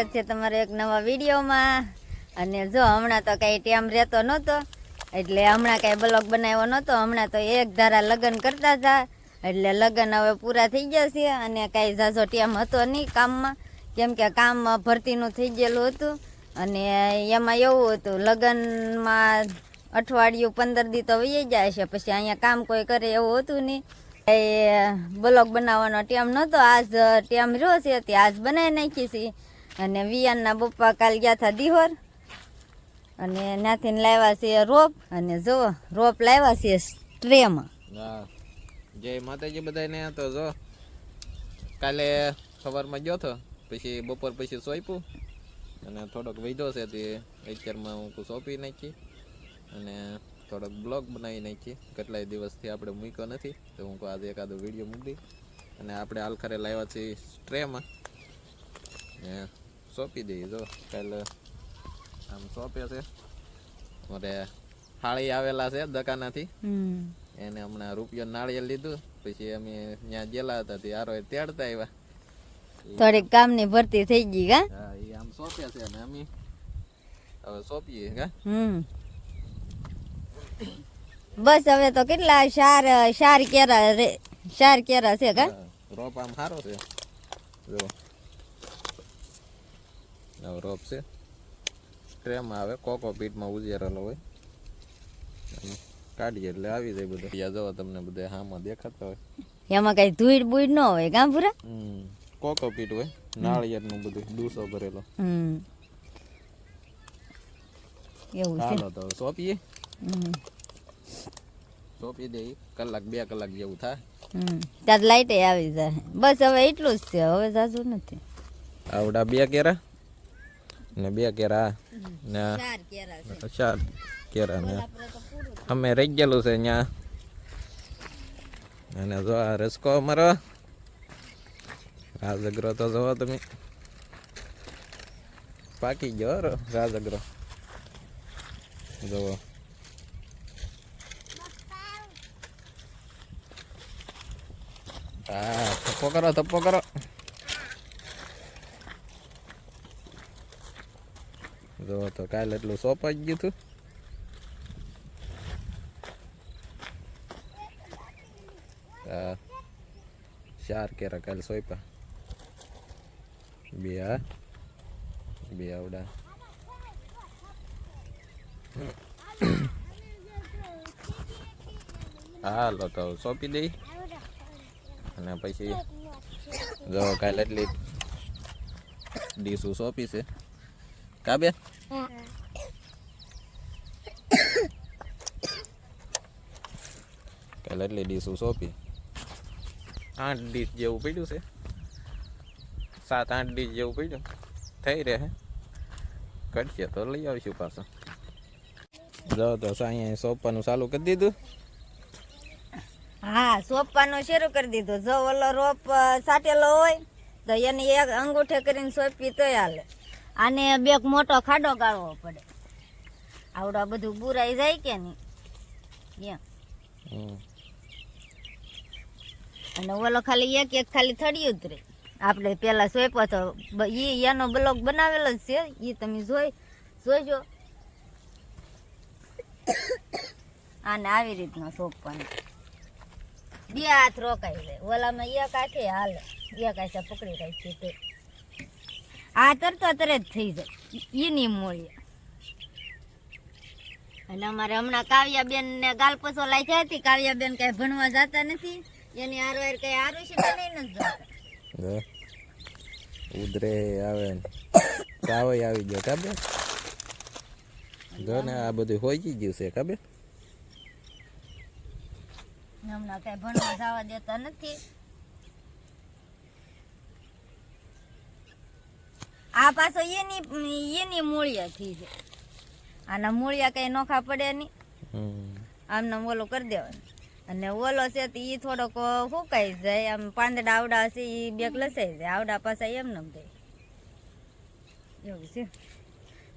સ્વાગત છે તમારા એક નવા વિડીયોમાં. અને જો હમણાં તો કાંઈ ટાઈમ રહેતો નહોતો, એટલે હમણાં કાંઈ બ્લોગ બનાવ્યો નહોતો, હમણાં તો એક ધારા લગ્ન કરતા હતા, એટલે લગ્ન હવે પૂરા થઈ ગયા છે અને કાંઈ ઝાઝો ટાઈમ હતો નહીં કામમાં. કેમ કે કામ ભરતીનું થઈ ગયેલું હતું અને એમાં એવું હતું, લગ્નમાં અઠવાડિયું પંદર દી તો વહી જાય છે, પછી અહીંયા કામ કોઈ કરે એવું હતું નહીં. એ બ્લોગ બનાવવાનો ટાઈમ નહોતો, આજ ટાઈમ રહ્યો છે તે આજ બનાવી નાખી છે. અને વિયાનના બપ્પા કાલ ગયા હતા દિહોર. અને ત્યાંથી લાવ્યા છે રોપ, અને જો રોપ લાવ્યા છે ટ્રેમાં. જય માતાજી બધાને તો જો, કાલે સવારમાં ગયો તો, પછી બપોર પછી સોંપ્યું. અને થોડોક વૈધો છે તે, અત્યારમાં હું સોંપી નાખી. અને થોડોક બ્લોગ બનાવી નાખી. કેટલાય દિવસથી આપણે મૂક્યો નથી, તો હું આજે એકાદો વીડિયો મૂકી. અને આપણે આલખરે લાવ્યા છીએ ટ્રેમાં. ને સોંપી દઈએ જો કાલે આમ સોંપે છે મારે હાળી આવેલા છે દકાનાથી એને હમણાં રૂપિયો નાળિયેર લીધું પછી અમે ત્યાં ગયેલા હતા તે હારો તેડતા આવ્યા થોડીક કામની ભરતી થઈ ગઈ કા હા એ આમ સોંપ્યા છે ને અમે હવે સોંપીએ કા હમ બસ હવે તો કેટલા શાર શાર કેરા રે ચાર કેરા છે કા રોપ આમ સારો છે જો હવે રોપ છે. ટ્રેમાં આવે કોકો પીટમાં ઉજેરેલો હોય. કાઢીએ એટલે આવી જાય બધા. ત્યાં જવા તમને બધા હામાં દેખાતા હોય. એમાં કઈ ધૂળ બૂળ ન હોય કા પૂરા કોકો પીટ હોય નાળિયેરનું બધું દૂસો ભરેલો. એવું છે. હાલો તો સોંપીએ. સોંપી દઈએ કલાક બે કલાક જેવું થાય. ત્યાં લાઈટે આવી જાય. બસ હવે એટલું જ છે હવે જાજુ નથી. આવડા બે કેરા. ને બે કેરા ને ચાર કેરા છે ચાર કેરા ને અમે રહી ગયેલું છે ત્યાં અને જો આ રસકો અમારો રાજગરો તો જોવો તમે પાકી ગયો હરો રાજગરો જોવો હા થપ્પો કરો થપ્પો કરો જો તો કાલે એટલું સોંપાઈ ગયું હતું આ ચાર કેરા કાલે સોંપ્યા બે આ બે આવડા હાલો તો સોંપી દઈ અને પછી જો કાલે એટલી ડીશું સોંપી છે કાબે કાલે એટલી ડીશું સોંપી. આઠ ડીશ જેવું પડ્યું છે. સાત આઠ ડીશ જેવું પડ્યું. થઈ રહે. કરશે તો લઈ આવીશું પાછું. જો તો અહીંયા સોંપવાનું ચાલુ કરી દીધું? હા સોંપવાનું શરૂ કરી દીધું. જો ઓલો રોપ સાટેલો હોય તો એને એક અંગૂઠે કરીને સોંપી તો હાલે. આને બે મોટો ખાડો ગાળવો પડે. આવડા બધું બુરાઈ જાય કે નહીં? એમ. અને ઓલો ખાલી એક એક ખાલી થડી ઉતરે. આપણે પેલા સોંપ્યો તો એ એનો બ્લોગ બનાવેલો જ છે. એ તમે જોઈ જોઈજો. આને આવી રીતનો સોંપવાનું. બે હાથ રોકાઈ જાય ઓલામાં એક હાથે હાલે. એક હાથે પકડી રાખી તે તો તરતો તરત થઈ જાય. એની મૂળિયા અને અમારે હમણાં કાવ્યાબેન ને ગાલપસો લાઈ હતી. કાવ્યાબેન કઈ ભણવા જતા નથી. એની હારવાર કઈ હારું છે કે નહીં નથી ઉધરે આવે ને. તાવય આવી ગયો કાબે જો ને આ બધું હોઈ ગયું છે કાબે હમણાં કઈ ભણવા જવા દેતા નથી. આ પાછો એની એની મૂળિયા થઈ છે. આના મૂળિયા કઈ નોખા પડે નહીં. આમને ઓલો કરી દેવાનો. અને ઓલો છે તો એ થોડોક ફૂંકાઈ જાય આમ પાંદડા આવડા હશે એ બેગ લસાઈ જાય. આવડા પાછા એમ નમ જાય એવું છે.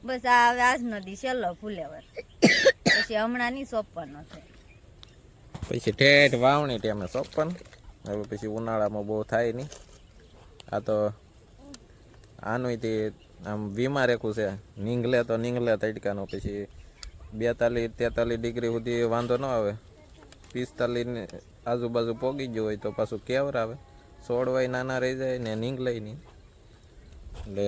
બસ આ હવે આજનો દી છેલ્લો ફૂલેવર. પછી હમણાં નહીં સોંપવાનો છે. પછી ઠેઠ વાવણી ટાઈમે સોંપવાનું. હવે પછી ઉનાળામાં બહુ થાય નહીં. આ તો આનું આમ વીમા રેખું છે. નીંગલે તો નીંગલે તડકાનો, પછી બેતાલીસ, તેતાલીસ ડિગ્રી સુધી વાંધો ન આવે. પિસ્તાલીસ આજુબાજુ પોગી ગયું હોય તો પાછું કેવર આવે સોળવાય નાના રહી જાય ને નીંગલાય નહીં. એટલે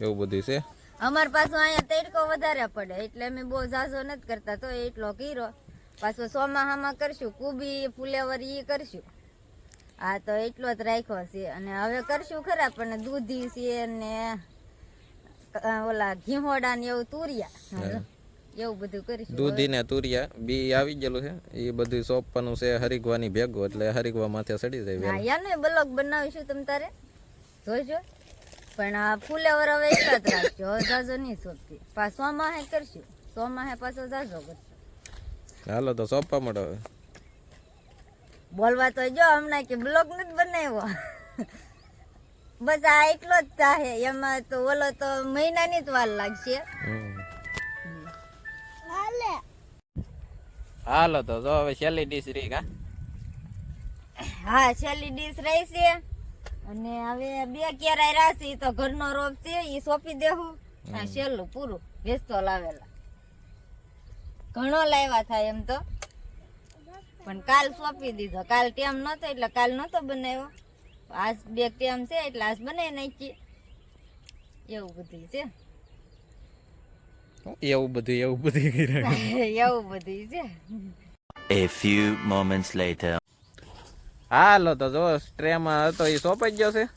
એવું બધું છે. અમાર પાછું અહીંયા તડકો વધારે પડે, એટલે અમે બહુ ઝાઝો નથી કરતા, તો એટલો કીરો. પાછો સોમાહામાં કરશું, કુબી, ફુલેવર ઈ કરશું. આ તો એટલો જ રાખ્યો છે. અને હવે કરશું ખરા પણ દૂધી છે ને ઓલા ઘીહોડા ને એવું તુરિયા. એવું બધું કરીશું દૂધી ને તુરિયા બી આવી ગયેલું છે. એ બધું સોંપવાનું છે હરીગવાની ભેગું એટલે હરીગવા માથે સડી જાય. યાને બ્લોગ બનાવીશું તમ તારે? જોઈજો. પણ આ ફૂલેવર હવે એટલા જ રાખજો. હવે ઝાઝો નહીં સોંપતી. પાછો સોમાહે કરશું. સોમાહે પાછો જાજો કરશું. હાલો તો સોંપવા મળો હવે. બોલવા તો જો હમણાં કે બ્લોગ નથી બનાવ્યો. બસ આ એટલો જ ચાહે એમાં તો ઓલો તો મહિનાની જ વાર લાગશે. હાલો. તો જો હવે છેલ્લી ડીશ રહી કા? હા છેલ્લી ડીશ રહી છે. અને હવે બે કેરાય રાશી તો ઘરનો રોપ છે. એ સોંપી દેવું આ છેલ્લું પૂરું. વેચતો લાવેલા. ઘણો લાવ્યા થાય એમ તો. પણ કાલ સોંપી દીધો. કાલ ટેમ નતો એટલે કાલ નતો બનાવ્યો. આજ બે ટેમ છે એટલે આજ બનાવી નાખીએ. એવું બધું છે. એવું બધું એવું બધું એવું બધું છે. A few moments later. હાલો તો જો સ્ટ્રેમાં હતો એ સોંપાઈ ગયો છે.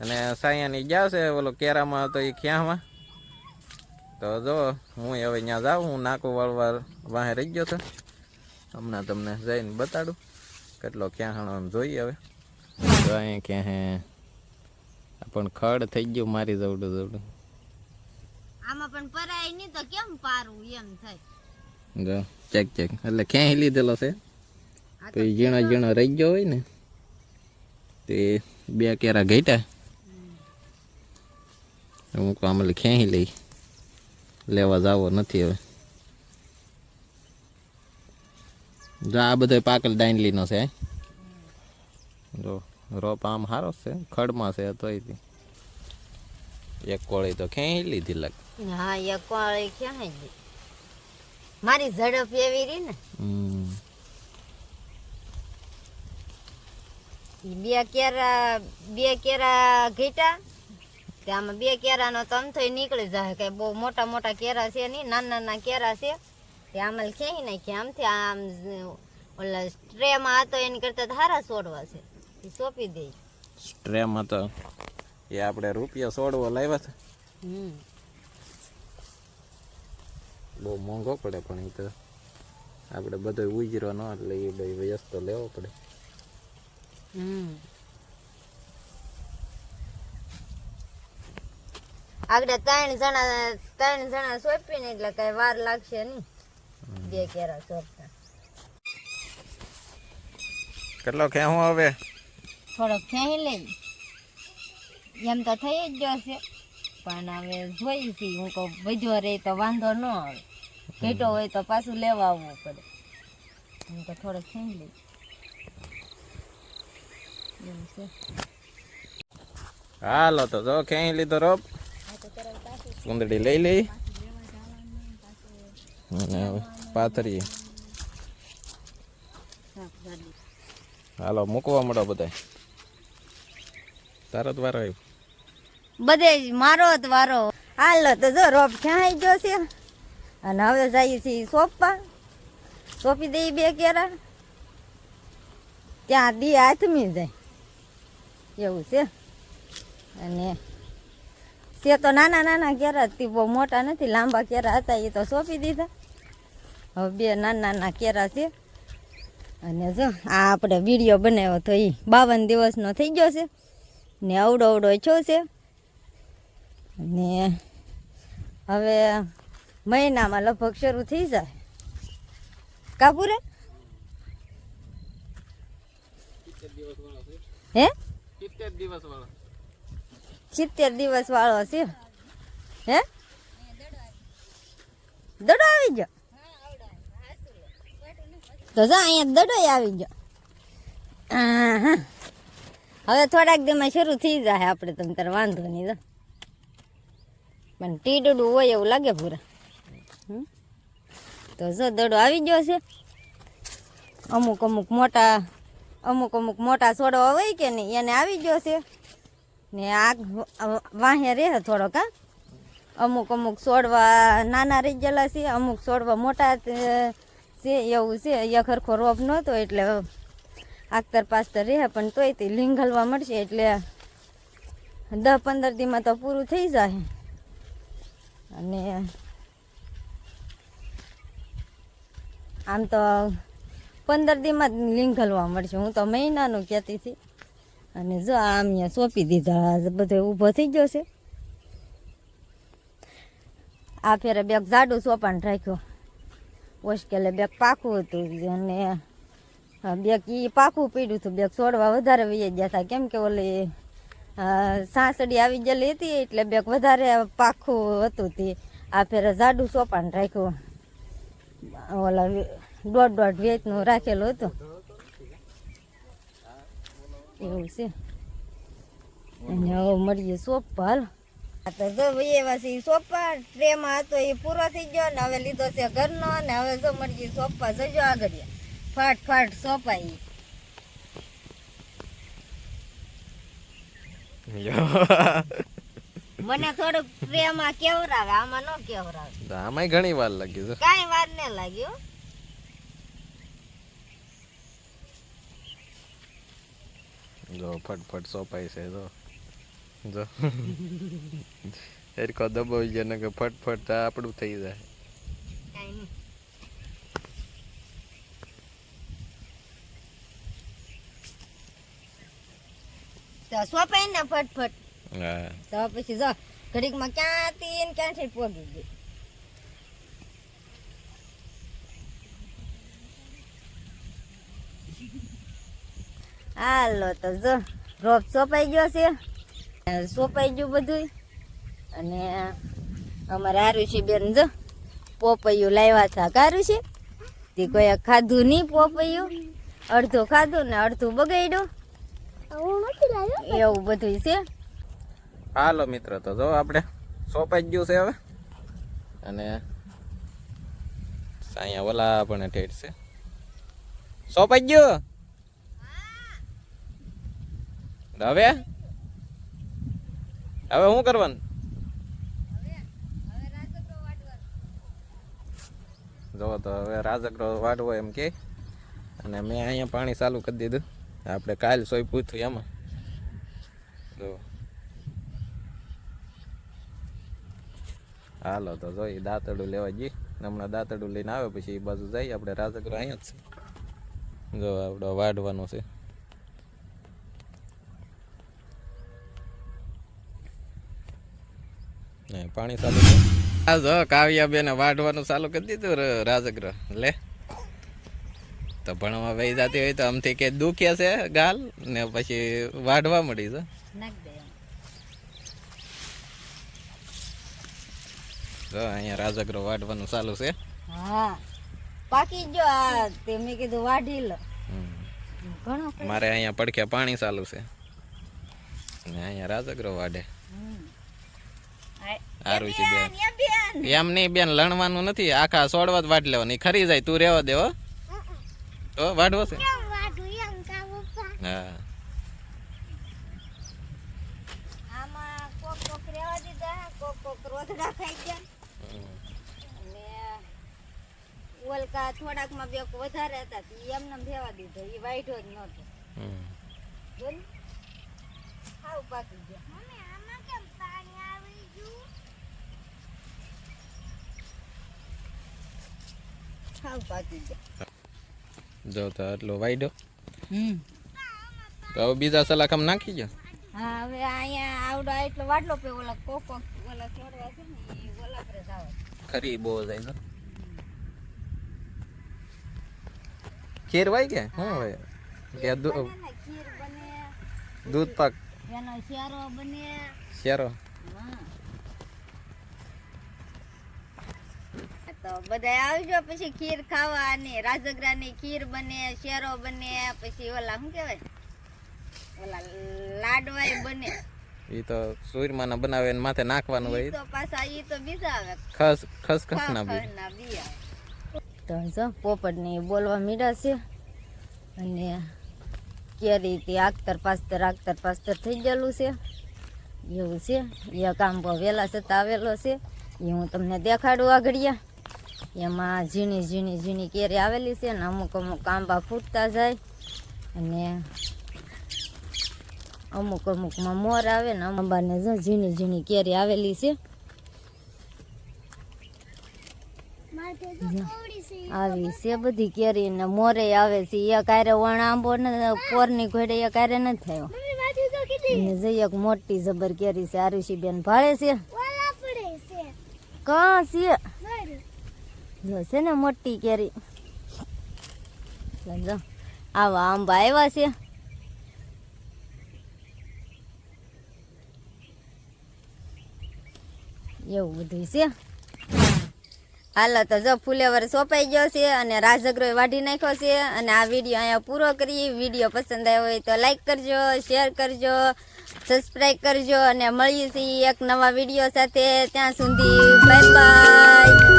અને સાયાની ગયા છે ઓલો કેરામાં હતો એ ખ્યામાં તો જો હું હવે ત્યાં જાઉં હું નાકું વાળવા વાહે રહી ગયો છે. હમણાં તમને જઈને બતાડું કેટલો ક્યાં હણો એમ જોઈએ હવે. તો અહીંયા ક્યાં હે? પણ ખડ થઈ ગયું મારી જવડું જવડું આમાં પણ પરાય નહીં તો કેમ પારું એમ થાય? જો ચેક ચેક એટલે ક્યાંય લીધેલો છે? તો એ ઝીણો ઝીણો રહી ગયો હોય ને તે બે કેરા ઘટ્યા હું કહું આમાં ક્યાંય લઈ લેવા જાવો નથી હવે. જો આ બધો પાકલ દાંડલીનો છે. જો રોપ આમ સારો છે ખડમાં છે તોય એક કોળી તો ક્યાંય લીધી લાગ. હા એક કોળી ક્યાંય મારી ઝડપ એવી રહી ને. બે કેરા બે કેરા ઘીટા આમાં બે કેરાનો તમ થઈ નીકળી જાય કે બહુ મોટા મોટા કેરા છે નહીં નાના નાના કેરા છે. તે આમાં ક્યાંય નાખીએ આમથી આમ ઓલા સ્ટ્રેમાં હતો એની કરતા તો સારા છોડવા છે. એ સોંપી દે. સ્ટ્રેમાં તો એ આપણે રૂપિયા સોડવો લાવ્યા છે. હમ. બહુ મોંઘો પડે પણ એ તો આપણે બધો ઉજરો ન એટલે એ ભાઈ વ્યસ્ત લેવો પડે. આગળ ત્રણ જણા ત્રણ જણા સોંપીને એટલે કઈ વાર લાગશે નહીં. બે કેરા ચોરતા. કેટલો ખેહું હવે થોડોક ખેહી લઈ એમ તો થઈ જ જશે પણ હવે જોઈ છી. હું કહું વધ્યો રહે તો વાંધો ન આવે. ઘેટો હોય તો પાછું લેવા આવવું પડે. હું તો થોડોક ખેહી લઈ હાલો તો જો ખેંચી લીધો રોપ. સુંદડી લઈ લઈ. અને હવે. પાથરી. હાલો, મૂકવા મળો બધા તારો જ વારો આવ્યો. બધે મારો જ વારો. હાલો, તો જો, રોપ ક્યાં ગયો છે? અને હવે જઈએ છીએ સોંપવા. સોંપી દઈ બે કેરા. ત્યાં દી હાથમી જાય. એવું છે. અને તે તો નાના નાના કેરા તે, બહુ મોટા નથી, લાંબા કેરા હતા, એ તો સોંપી દીધા. હવે બે નાના નાના કેરા છે. અને જો આ આપણે વીડિયો બનાવ્યો તો એ બાવન દિવસનો થઈ ગયો છે. ને અવડો અવડો છો છે. ને હવે મહિનામાં લગભગ શરૂ થઈ જાય. કાપુરે? હે? સિત્તેર દિવસ વાળો છે. હે? દડો આવી ગયો. તો જા, અહીંયા દડો આવી ગયો. હવે થોડાક દિવસમાં શરૂ થઈ જાય આપણે તમ તાર વાંધો નહીં તો પણ ટીડું હોય એવું લાગે પૂરા? તો જો, દડો આવી ગયો છે. અમુક અમુક મોટા, અમુક અમુક મોટા છોડવા હોય કે નહીં, એને આવી ગયો છે. ને આ વાહે રહે થોડોક, હા. અમુક અમુક છોડવા નાના રહી ગયેલા છે, અમુક છોડવા મોટા છે એવું છે, અહીંયા ખરખો રોપ નહોતો એટલે આખતર પાસ્તર રહે, પણ તોય તે લીંઘલવા મળશે એટલે દસ પંદર દીમાં તો પૂરું થઈ જાય. અને આમ તો પંદર દીમાં જ લીંગલવા મળશે. હું તો મહિનાનું કહેતી હતી. અને જો આમ અહીંયા સોંપી દીધા બધે ઊભો થઈ ગયો છે. આ ફેરે બે જાડું સોપાન રાખ્યો. ઓસ્કેલે બેગ પાકું હતું અને બેગ એ પાકું પીડ્યું હતું. બેગ છોડવા વધારે વહી ગયા હતા કેમ કે ઓલી સાસડી આવી ગયેલી હતી એટલે બેગ વધારે પાખું હતું તે. આ ફેરે જાડું સોપાન રાખ્યું. ઓલા દોઢ દોઢ વેચનું રાખેલું હતું. એવું છે. અને હવે મળીએ સોપ હાલ તો જો ભાઈ એવા છે સોપા ટ્રેમાં હતો એ પૂરો થઈ ગયો ને હવે લીધો છે ઘરનો ને હવે જો મરજી સોપા જજો આગળ. ફાટ ફાટ સોપા એ મને થોડુંક પ્રેમમાં કેવરાવે આમાં ન કેવરાવે. આમાં આમાંય ઘણી વાર લાગી છે. કાંઈ વાર ને લાગ્યું. જો ફટફટ સોપાઈ છે જો. જો. એરકો દબાવી જાય ને કે ફટફટ આ આપણું થઈ જાય. સોંપાય ને ફટફટ. હા. તો પછી જો ઘડીકમાં ક્યાંથી ને ક્યાંથી પહોંચી ગઈ? હાલો તો જો રોપ સોપાઈ ગયો છે. સોંપાઈ ગયું બધું અને અમારે આરુષી બેન જો. પોપૈયું લાવ્યા હતા છે? તે કોઈ ખાધું નહીં પોપૈયું. અડધું ખાધું ને અડધું બગાડ્યું. એવું બધું છે. હાલો મિત્ર તો જો આપણે સોંપાઈ ગયું છે હવે. અને અહીંયા ઓલા પણ ઠેઠ છે. સોંપાઈ ગયું હવે? હવે શું કરવાનું? જો તો હવે રાજગરો વાઢવો એમ કે. અને મેં અહીંયા પાણી ચાલુ કરી દીધું. આપણે કાલ સોય પૂછ્યું એમાં. જો હાલો તો જોઈ દાંતડું લેવા જઈએ હમણાં દાંતડું લઈને આવે પછી એ બાજુ જઈએ. આપણે રાજગરો અહીંયા જ છે. જો આપણો વાઢવાનું છે. ને પાણી ચાલુ આ જો કાવ્યા બેને વાઢવાનું ચાલુ કરી દીધું રાજગ્રહ. લે. તો ભણવા વહી જતી હોય તો આમથી કે દુખે છે ગાલ ને પછી વાઢવા મળી છે. જો અહીંયા રાજગરો વાઢવાનું ચાલુ છે. હા. પાકી જો આ તે મેં કીધું વાઢી લો. મારે અહીંયા પડખે પાણી ચાલુ છે. ને અહીંયા રાજગરો વાઢે. સારું છે બેન. એમ નહીં બેન લણવાનું નથી. આખા સોડવા જ વાટ લેવાની ખરી જાય તું રહેવા દેવો તો વાઢવો છે. હા. આમાં કોક કોક રેવા દીધા કોક કોક રોતડા ખાઈ ગયા. અને ઓલકા થોડાકમાં બે વધારે હતા એમને એમ રહેવા દીધો. એ વાઈઢો જ નહોતો. બોલ. હાવ પાકી ગયો. હાવ પાકી ગયો જો તો હમ. તો હવે બીજા સલાખમ નાખી જો હા હવે અહીંયા આવડો એટલો વાટલો પે ઓલા કોક ઓલા છોડવા છે ને એ ઓલા પર જાવ. ખરી બહુ જાય છે. ખીર વાય કે શું હોય કે દૂધ પાક એનો શેરો બને. શેરો હા તો બધા આવજો પછી ખીર ખાવા અને રાજગરાની ખીર બને શેરો બને પછી ઓલા શું કહેવાય? ઓલા લાડવાય બને. એ તો સુરમાના બનાવે ને માથે નાખવાનું હોય તો પાછા ઈ તો બીજા આવે ખસ ખસ ખસ ના બી. તો જો પોપટ ને બોલવા મીડા છે. અને કેરી તે આગતર પાસ્તર આગતર પાસ્તર થઈ ગયેલું છે. એવું છે. એ કામ વહેલા છતાં આવેલો છે. એ હું તમને દેખાડું આગળિયા. એમાં ઝીણી ઝીણી ઝીણી કેરી આવેલી છે ને અમુક અમુક આંબા ફૂટતા જાય અને અમુક અમુકમાં મોર આવે ને આંબાને જો ઝીણી ઝીણી કેરી આવેલી છે. આવી છે બધી કેરી ને મોરે આવે છે. એક આરે વણ આંબો ને પોરની ઘોડે એક આરે નથી થયો. અને જઈ એક મોટી જબર કેરી છે. આરુષી બેન ભાળે છે. કા છે? જો ને મોટી કેરી. જો, આવા આંબા આવ્યા છે. એવું બધું છે. હાલો તો જો ફુલેવર સોંપાઈ ગયો છે અને રાજગરો વાઢી નાખ્યો છે અને આ વીડિયો અહીંયા પૂરો કરી વીડિયો પસંદ આવ્યો હોય તો લાઈક કરજો, શેર કરજો, સબસ્ક્રાઈબ કરજો અને મળીએ છીએ એક નવા વીડિયો સાથે. ત્યાં સુધી બાય બાય.